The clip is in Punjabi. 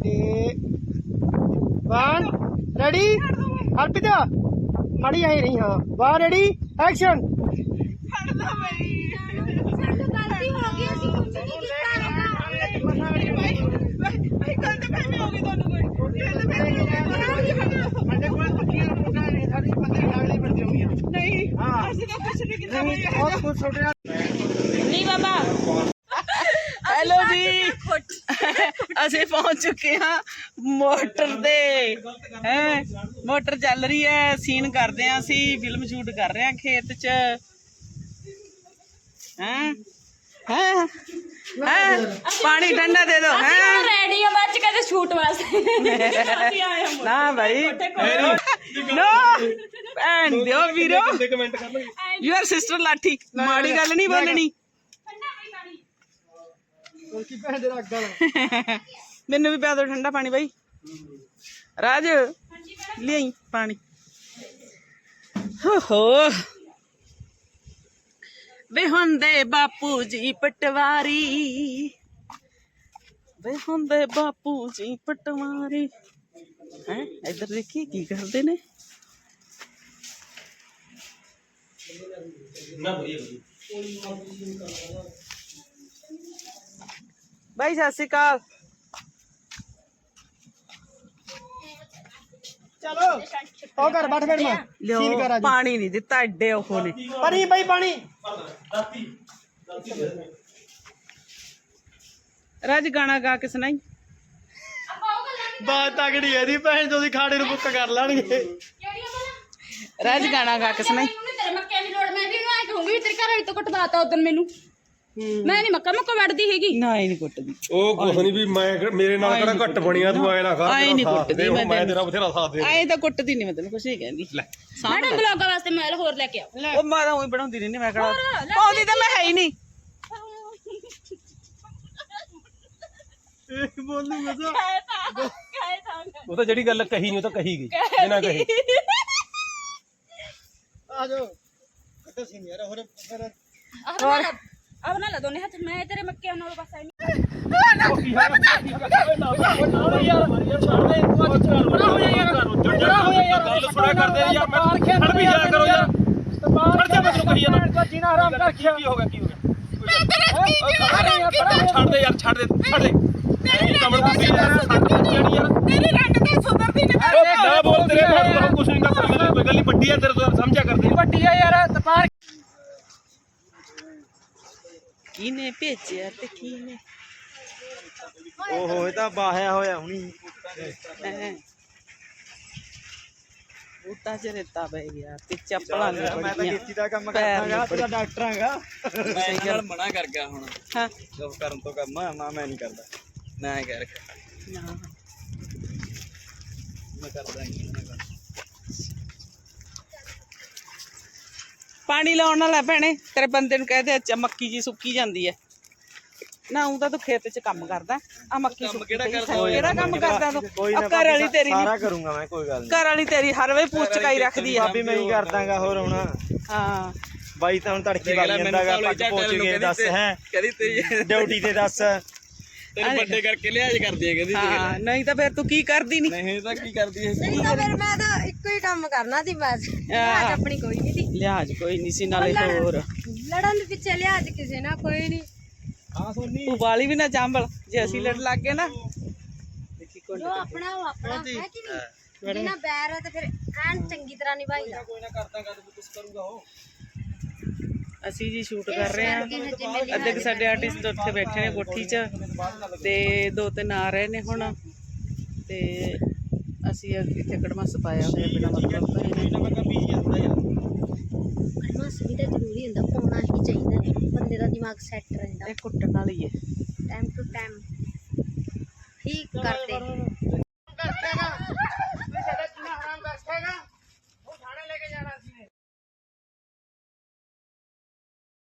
ਤੇ ਵਨ ਰੈਡੀ ਹਰਪਿਤ ਮੜੀ ਆਈ ਰਹੀ ਹਾਂ ਵਾ ਰੈਡੀ ਐਕਸ਼ਨ ਗਲਤੀ ਹੋ ਗਈ ਅਸੀਂ ਕੁਝ ਨਹੀਂ ਕੀਤਾ ਬਹੁਤ ਕੁਝ ਛੋਟੇ ਨਹੀਂ ਬਾਬਾ ਹੈਲੋ ਜੀ ਅਸੀਂ ਪਹੁੰਚ ਚੁੱਕੇ ਹਾਂ ਮੋਟਰ ਦੇ। ਹੈ? ਮੋਟਰ ਚੱਲ ਰਹੀ ਹੈ ਸੀਨ ਕਰਦੇ ਹਾਂ ਅਸੀਂ ਫਿਲਮ ਸ਼ੂਟ ਕਰ ਰਹੇ ਹਾਂ ਖੇਤ 'ਚ। ਹੈ? ਹੈ? ਪਾਣੀ ਠੰਡਾ ਦੇ ਦਿਓ ਹੈ? ਰੈਡੀ ਆ ਬਾਅਦ ਚ ਕਹਿੰਦੇ ਸ਼ੂਟ ਵਾਸਤੇ। ਅਸੀਂ ਆਏ ਹਾਂ ਨਾ ਭਾਈ ਨੋ। ਭੈਣ ਦਿਓ ਵੀਰੋ। ਯੂਅਰ ਸਿਸਟਰ ਲਾਠੀ। ਮਾੜੀ ਗੱਲ ਨਹੀਂ ਬੋਲਣੀ ਕੀ ਭੈਣ ਦੇ ਰੱਖ gal ਮੈਨੂੰ ਵੀ ਪਿਆ ਦਿਓ ਠੰਡਾ ਪਾਣੀ ਬਾਈ। ਰਾਜ ਲਿਆਈ ਪਾਣੀ। ਹੋ ਹੋ ਵੇ ਹੁੰਦੇ ਬਾਪੂ ਜੀ ਪਟਵਾਰੀ। ਵੇ ਹੁੰਦੇ ਬਾਪੂ ਜੀ ਪਟਵਾਰੀ। ਹੈ ਇੱਧਰ ਦੇਖੀ ਕੀ ਕਰਦੇ ਨੇ? ਬਾਈ ਸਤਿ ਸ਼੍ਰੀ ਅਕਾਲ। ਚਲੋ ਉਹ ਕਰ ਬੈਠ ਫਿਰ ਮੈਂ ਲਿਓ ਸੀਨ ਕਰ ਅੱਜ ਪਾਣੀ ਨਹੀਂ ਦਿੱਤਾ ਐਡੇ ਉਹ ਨੇ। ਪਰੀ ਬਈ ਪਾਣੀ। ਰਾਜ ਗਾਣਾ ਗਾ ਕੇ ਸੁਣਾਈ। ਬਾਤ ਤਗੜੀ ਹੈ ਦੀ ਭੈਣ ਚੋਦੀ ਖਾੜੇ ਨੂੰ ਬੁੱਕ ਕਰ ਲੈਣਗੇ। ਰਾਜ ਗਾਣਾ ਗਾ ਕੇ ਸੁਣਾਈ। ਤੇਰੇ ਮੱਕੇ ਦੀ ਲੋੜ ਮੈਂ ਵੀ ਇਹਨੂੰ ਐ ਕਹੂੰਗੀ ਤੇਰੇ ਘਰ ਵਾਲੀ ਤੋਂ ਕਟਵਾਤਾ ਉਦੋਂ ਮੈਨੂੰ। ਮੈਂ ਨਹੀਂ ਮੱਕਾ ਮੁੱਕਾ ਵੜਦੀ ਹੈਗੀ। ਨਾ ਹੀ ਨਹੀਂ ਕੁੱਟਦੀ। ਉਹ ਕੁਛ ਨਹੀਂ ਵੀ ਮੈਂ ਕਿਹੜਾ- ਮੇਰੇ ਨਾਲ ਕਿਹੜਾ ਘੱਟ ਬਣੀਆਂ ਤੂੰ ਐ ਨਾ ਕਰ ਆਏਂ ਨੀ ਸਾਥ ਕੁੱਟਦੀ ਦੇ, ਮੈਂ ਮੈਂ ਤੇਰਾ ਬਥੇਰਾ ਸਾਥ ਦੇ ਐਂ ਤਾਂ ਕੁੱਟਦੀ ਨਹੀਂ ਮੈਂ ਤੈਨੂੰ ਕੁਛ ਨਹੀਂ ਕਹਿੰਦੀ। ਮੈਡਮ ਬਲੌਗਾਂ ਵਾਸਤੇ ਮੈਲ ਹੋਰ ਲੈ ਕੇ ਆਓ ਉਹ ਮਾਰਾ ਉਹੀ ਬਣਾਉਂਦੀ ਰਹਿੰਦੀ ਮੈਂ ਕਿਹੜਾ ਪਾਉਂਦੀ ਤਾਂ ਮੈਂ ਹੈ ਹੀ ਨਹੀਂ। ਬੋਲੂ ਮਜ਼ਾ ਕਾਇ ਤਾਂ। ਕਾਇ ਤਾਂ ਉਹ ਤਾਂ ਜਿਹੜੀ ਗੱਲ ਕਹੀ ਨਹੀਂ ਉਹ ਤਾਂ ਕਹੀ ਗਈ ਬਿਨਾਂ ਕਹੀ। ਆ ਜਾਓ। ਕਿੱਥੇ ਸੀਨ ਯਾਰ ਹੋਰ ਬਣਾ ਲਾ ਦੋਨੇ ਹੱਥ ਮੈਂ ਤੇਰੇ ਨਾਲ ਬਸ ਐ ਮੈਂ ਛੱਡ ਦੇ ਯਾਰ ਛੱਡ ਦੇ ਛੱਡ ਦੇ ਕੁੱਤੀ ਯਾਰ ਛੱਡ ਦੇ ਜਿਹੜੀ ਯਾਰ ਤੇਰੀ ਰੰਗ ਤੇ ਸੁਧਰਦੀ ਨਹੀਂ ਨਾ ਬੋਲ ਤੇਰੇ ਨਾਲ ਕੁਛ ਨਹੀਂ ਕਰਦਾ ਕੋਈ ਗੱਲ ਨਹੀਂ ਵੱਡੀ ਆ ਤੇਰੇ ਤੋਂ ਸਮਝਿਆ ਕਰਦੇ ਵੱਡੀ ਆ ਯਾਰ ਤਪਾਰ ਕਿਨੇ ਭੇਜਿਆ ਤੇ ਕਿਨੇ ਓਹੋ ਇਹ ਤਾਂ ਬਾਹਿਆ ਹੋਇਆ ਹੁਣੀ। ਹੈਂ। ਬੂਟਾ ਚ ਰੇਤਾ ਪੈ ਗਿਆ ਤੇ ਚੱਪਲਾਂ ਨਹੀਂ ਮੈਂ ਤਾਂ ਖੇਤੀ ਦਾ ਕੰਮ ਕਰਦਾਗਾ ਤੂੰ ਤਾਂ ਡਾਕਟਰ ਆਂਗਾ ਸਹੀ ਗੱਲ। ਮਨਾ ਕਰ ਗਿਆ ਹੁਣ। ਹਾਂ। ਜਬ ਕਰਨ ਤੋਂ ਕੰਮ ਨਾ ਮੈਂ ਨਹੀਂ ਕਰਦਾ। ਨਾ। ਹੀ ਕਰ ਨਾ। ਮੈਂ ਕਰਦਾ। ਨਹੀਂ ਮੈਂ ਕਰਦਾ ਪਾਣੀ ਲਾਉਣ ਵਾਲਾ ਭੈਣੇ ਤੇਰੇ ਬੰਦੇ ਨੂੰ ਕਹਦੇ ਅੱਛਾ ਮੱਕੀ ਜੀ ਸੁੱਕੀ ਜਾਂਦੀ ਹੈ ਨਾ ਉਹ ਤਾਂ ਤੂੰ ਖੇਤ 'ਚ ਕੰਮ ਕਰਦਾ ਆ ਮੱਕੀ ਸੁੱਕੀ ਕਿਹੜਾ ਕੰਮ ਕਰਦਾ ਤੂੰ? ਆ ਘਰ ਵਾਲੀ ਤੇਰੀ ਨੀ- ਸਾਰਾ ਕਰੂੰਗਾ ਮੈਂ ਕੋਈ ਗੱਲ ਨਹੀਂ ਘਰ ਵਾਲੀ ਤੇਰੀ ਹਰ ਵੇ ਪੂਛ ਚਕਾਈ ਰੱਖਦੀ ਆ ਭਾਬੀ ਮੈਂ ਹੀ ਕਰਦਾਗਾ ਹੋਰ ਹੁਣ। ਹਾਂ। ਬਾਈ ਤਾਂ ਹੁਣ ਤੜਕੀ ਦੇਖ ਵਗ ਲੈ ਮੈਨੂੰ ਜਾਂਦਾਗਾ ਪੱਗ ਪਹੁੰਚ ਗਏ ਦੱਸ ਹੈ? ਕਹਦੀ ਤੇਰੀ ਡਿਊਟੀ ਤੇ ਦੱਸ। ਤੇਰੇ ਵੱਡੇ ਕਰਕੇ ਲਿਆਜ ਕਰਦੀ ਹੈ ਕਹਿੰਦੀ ਹਾਂ ਨਹੀਂ ਤਾਂ ਫਿਰ ਤੂੰ ਕੀ ਕਰਦੀ ਨਹੀਂ ਨਹੀਂ ਤਾਂ ਕੀ ਕਰਦੀ ਹੈ ਨਹੀਂ ਤਾਂ ਫਿਰ ਮੈਂ ਤਾਂ ਇੱਕੋ ਹੀ ਕੰਮ ਕਰਨਾ ਸੀ ਬਸ। ਆਪਣੀ ਕੋਈ ਲਿਹਾਜ਼ ਕੋਈ ਨਹੀਂ ਸੀ ਨਾਲੇ ਹੋਰ। ਲੜਨ ਦੇ ਪਿੱਛੇ ਲਿਹਾਜ਼ ਕਿਸੇ ਨਾਲ ਕੋਈ ਨਹੀਂ ਹਾਂ ਸੋਨੀ ਤੂੰ ਵਾਲੀ ਵੀ ਨਾ ਚਾਂਬਲ ਜੇ ਅਸੀਂ ਲੜ ਲੱਗ ਗਏ ਨਾ। ਦੇਖੀ ਕੋਈ ਜੋ ਆਪਣਾ ਉਹ ਆਪਣਾ ਹੈ ਕਿ ਨਹੀਂ? ਜਿਹਨਾਂ ਬੈਰ ਹੈ ਤੇ ਫਿਰ ਐਨ ਚੰਗੀ ਤਰ੍ਹਾਂ ਨਿਭਾਈਦਾ ਕੋਈ ਨਾ ਕਰਦਾਗਾ ਤੂੰ ਕੁਝ ਕਰੂਗਾ ਉਹ। ਅਸੀਂ ਜੀ ਸ਼ੂਟ ਕਰ ਰਹੇ ਹਾਂ। ਅੱਧੇ ਸਾਡੇ ਆਰਟਿਸਟ ਉੱਥੇ ਬੈਠੇ ਨੇ ਕੋਠੀ 'ਚ ਤੇ ਦੋ ਤਿੰਨ ਆ ਰਹੇ ਨੇ ਹੁਣ। ਤੇ ਅਸੀਂ ਇੱਥੇ ਕੜਮਸ ਪਾਇਆ ਹੋਇਆ ਬਿਨਾਂ ਮਤਲਬ ਤੋਂ ਇਹਨੇ। ਇਹਨਾਂ ਮੈਂ ਬੀਜ ਜਾਂਦਾ ਯਾਰ ਕਲਮਸ ਵੀ ਤਾਂ ਜ਼ਰੂਰੀ ਹੁੰਦਾ ਪਾਉਣਾ ਹੀ ਚਾਹੀਦਾ ਹੈ ਬੰਦੇ ਦਾ ਦਿਮਾਗ ਸੈੱਟ ਰਹਿੰਦਾ। ਇਹ ਕੁੱਟਣ ਵਾਲੀ ਹੈ ਟਾਈਮ ਟੂ ਟਾਈਮ ਠੀਕ ਕਰਦੇ।